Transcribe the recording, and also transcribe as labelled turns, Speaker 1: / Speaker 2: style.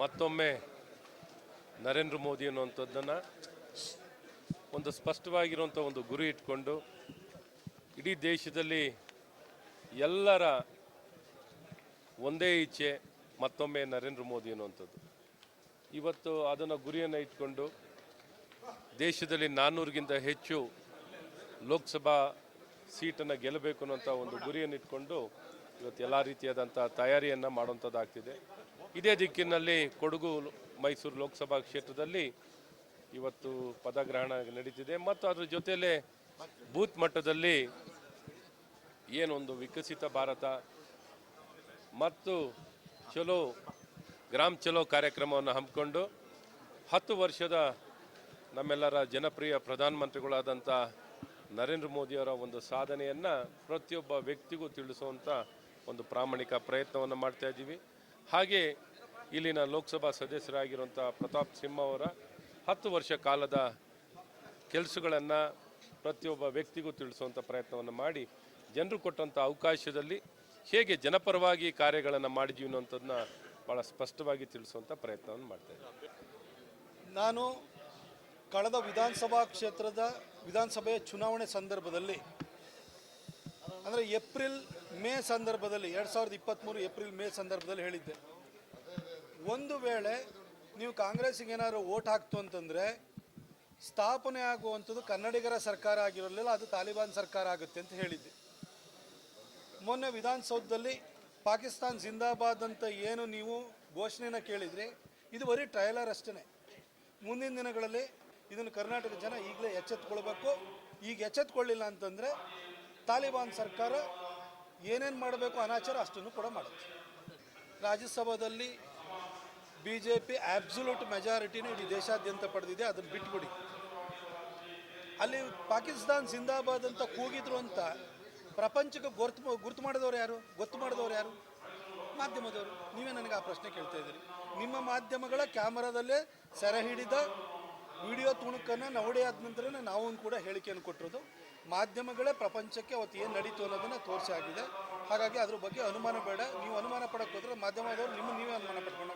Speaker 1: ಮತ್ತೊಮ್ಮೆ ನರೇಂದ್ರ ಮೋದಿ ಅನ್ನುವಂಥದ್ದನ್ನು ಒಂದು ಸ್ಪಷ್ಟವಾಗಿರುವಂಥ ಒಂದು ಗುರಿ ಇಟ್ಕೊಂಡು ಇಡೀ ದೇಶದಲ್ಲಿ ಎಲ್ಲರ ಒಂದೇ ಇಚ್ಛೆ ಮತ್ತೊಮ್ಮೆ ನರೇಂದ್ರ ಮೋದಿ ಅನ್ನುವಂಥದ್ದು. ಇವತ್ತು ಅದನ್ನು ಗುರಿಯನ್ನು ಇಟ್ಕೊಂಡು ದೇಶದಲ್ಲಿ ನಾನ್ನೂರಿಗಿಂತ ಹೆಚ್ಚು ಲೋಕಸಭಾ ಸೀಟನ್ನು ಗೆಲ್ಲಬೇಕು ಅನ್ನೋಂಥ ಒಂದು ಗುರಿಯನ್ನು ಇಟ್ಕೊಂಡು ಇವತ್ತು ಎಲ್ಲ ರೀತಿಯಾದಂಥ ತಯಾರಿಯನ್ನು ಮಾಡುವಂಥದ್ದಾಗ್ತಿದೆ ಇದೇ ದಿಕ್ಕಿನಲ್ಲಿ ಕೊಡಗು ಮೈಸೂರು ಲೋಕಸಭಾ ಕ್ಷೇತ್ರದಲ್ಲಿ ಇವತ್ತು ಪದಗ್ರಹಣ ನಡೀತಿದೆ ಮತ್ತು ಅದರ ಜೊತೆಯಲ್ಲೇ ಬೂತ್ ಮಟ್ಟದಲ್ಲಿ ಏನೊಂದು ವಿಕಸಿತ ಭಾರತ ಮತ್ತು ಚಲೋ, ಗ್ರಾಮ್ ಚಲೋ ಕಾರ್ಯಕ್ರಮವನ್ನು ಹಮ್ಮಿಕೊಂಡು ಹತ್ತು ವರ್ಷದ ನಮ್ಮೆಲ್ಲರ ಜನಪ್ರಿಯ ಪ್ರಧಾನಮಂತ್ರಿಗಳಾದಂಥ ನರೇಂದ್ರ ಮೋದಿಯವರ ಒಂದು ಸಾಧನೆಯನ್ನು ಪ್ರತಿಯೊಬ್ಬ ವ್ಯಕ್ತಿಗೂ ತಿಳಿಸುವಂಥ ಒಂದು ಪ್ರಾಮಾಣಿಕ ಪ್ರಯತ್ನವನ್ನು ಮಾಡ್ತಾ ಇದ್ದೀವಿ. ಹಾಗೆ ಇಲ್ಲಿನ ಲೋಕಸಭಾ ಸದಸ್ಯರಾಗಿರುವಂಥ ಪ್ರತಾಪ್ ಸಿಂಹ ಅವರ ಹತ್ತು ವರ್ಷ ಕಾಲದ ಕೆಲಸಗಳನ್ನು ಪ್ರತಿಯೊಬ್ಬ ವ್ಯಕ್ತಿಗೂ ತಿಳಿಸುವಂಥ ಪ್ರಯತ್ನವನ್ನು ಮಾಡಿ ಜನರು ಕೊಟ್ಟಂಥ ಅವಕಾಶದಲ್ಲಿ ಹೇಗೆ ಜನಪರವಾಗಿ ಕಾರ್ಯಗಳನ್ನು ಮಾಡಿದ್ದೀವಿ ಅನ್ನೋಂಥದ್ದನ್ನ ಭಾಳ ಸ್ಪಷ್ಟವಾಗಿ ತಿಳಿಸುವಂಥ ಪ್ರಯತ್ನವನ್ನು ಮಾಡ್ತಾ
Speaker 2: ನಾನು ಕಳೆದ ವಿಧಾನಸಭಾ ಕ್ಷೇತ್ರದ ವಿಧಾನಸಭೆಯ ಚುನಾವಣೆ ಸಂದರ್ಭದಲ್ಲಿ ಅಂದರೆ ಏಪ್ರಿಲ್ ಮೇ ಸಂದರ್ಭದಲ್ಲಿ, ಎರಡು ಸಾವಿರದ ಇಪ್ಪತ್ತ್ಮೂರು ಏಪ್ರಿಲ್ ಮೇ ಸಂದರ್ಭದಲ್ಲಿ ಹೇಳಿದ್ದೆ. ಒಂದು ವೇಳೆ ನೀವು ಕಾಂಗ್ರೆಸ್ಸಿಗೆ ಏನಾದರೂ ಓಟ್ ಹಾಕ್ತು ಅಂತಂದರೆ, ಸ್ಥಾಪನೆ ಆಗುವಂಥದ್ದು ಕನ್ನಡಿಗರ ಸರ್ಕಾರ ಆಗಿರಲಿಲ್ಲ, ಅದು ತಾಲಿಬಾನ್ ಸರ್ಕಾರ ಆಗುತ್ತೆ ಅಂತ ಹೇಳಿದ್ದೆ. ಮೊನ್ನೆ ವಿಧಾನಸೌಧದಲ್ಲಿ ಪಾಕಿಸ್ತಾನ್ ಜಿಂದಾಬಾದ್ ಅಂತ ಏನು ನೀವು ಘೋಷಣೆನ ಕೇಳಿದ್ರಿ, ಇದು ಬರೀ ಟ್ರಯಲರ್ ಅಷ್ಟೇ ಮುಂದಿನ ದಿನಗಳಲ್ಲಿ ಇದನ್ನು ಕರ್ನಾಟಕ ಜನ ಈಗಲೇ ಎಚ್ಚೆತ್ಕೊಳ್ಬೇಕು. ಈಗ ಎಚ್ಚೆತ್ಕೊಳ್ಳಿಲ್ಲ ಅಂತಂದರೆ ತಾಲಿಬಾನ್ ಸರ್ಕಾರ ಏನೇನು ಮಾಡಬೇಕು ಅನಾಚಾರ ಅಷ್ಟನ್ನು ಕೂಡ ಮಾಡುತ್ತೆ. ರಾಜ್ಯಸಭಾದಲ್ಲಿ ಬಿ ಜೆ ಪಿ ಆಬ್ಸುಲೂಟ್ ಮೆಜಾರಿಟಿನೂ ಇಡೀ ದೇಶಾದ್ಯಂತ ಪಡೆದಿದೆ, ಅದನ್ನು ಬಿಟ್ಬಿಡಿ. ಅಲ್ಲಿ ಪಾಕಿಸ್ತಾನ್ ಜಿಂದಾಬಾದ್ ಅಂತ ಕೂಗಿದ್ರು ಅಂತ ಪ್ರಪಂಚಕ್ಕೆ ಗುರ್ತು ಗುರ್ತು ಮಾಡಿದವರು ಯಾರು? ಗೊತ್ತು ಮಾಡಿದವರು ಯಾರು? ಮಾಧ್ಯಮದವರು. ನೀವೇ ನನಗೆ ಆ ಪ್ರಶ್ನೆ ಕೇಳ್ತಾ ಇದ್ದೀರಿ. ನಿಮ್ಮ ಮಾಧ್ಯಮಗಳ ಕ್ಯಾಮರಾದಲ್ಲೇ ಸೆರೆ ಹಿಡಿದ ವಿಡಿಯೋ ತುಣುಕನ್ನು ನವಡೆ ಆದ ನಂತರನೇ ನಾವು ಕೂಡ ಹೇಳಿಕೆಯನ್ನು ಕೊಟ್ಟಿರೋದು. ಮಾಧ್ಯಮಗಳೇ ಪ್ರಪಂಚಕ್ಕೆ ಅವತ್ತು ಏನು ನಡೀತು ಅನ್ನೋದನ್ನು ತೋರಿಸಿ ಆಗಿದೆ. ಹಾಗಾಗಿ ಅದ್ರ ಬಗ್ಗೆ ಅನುಮಾನ ಬೇಡ. ನೀವು ಅನುಮಾನ ಪಡಕ್ಕೆ ಹೋದ್ರೆ ಮಾಧ್ಯಮದವರು ನಿಮ್ಮ ನೀವೇ ಅನುಮಾನ ಪಡ್ಕೊಂಡು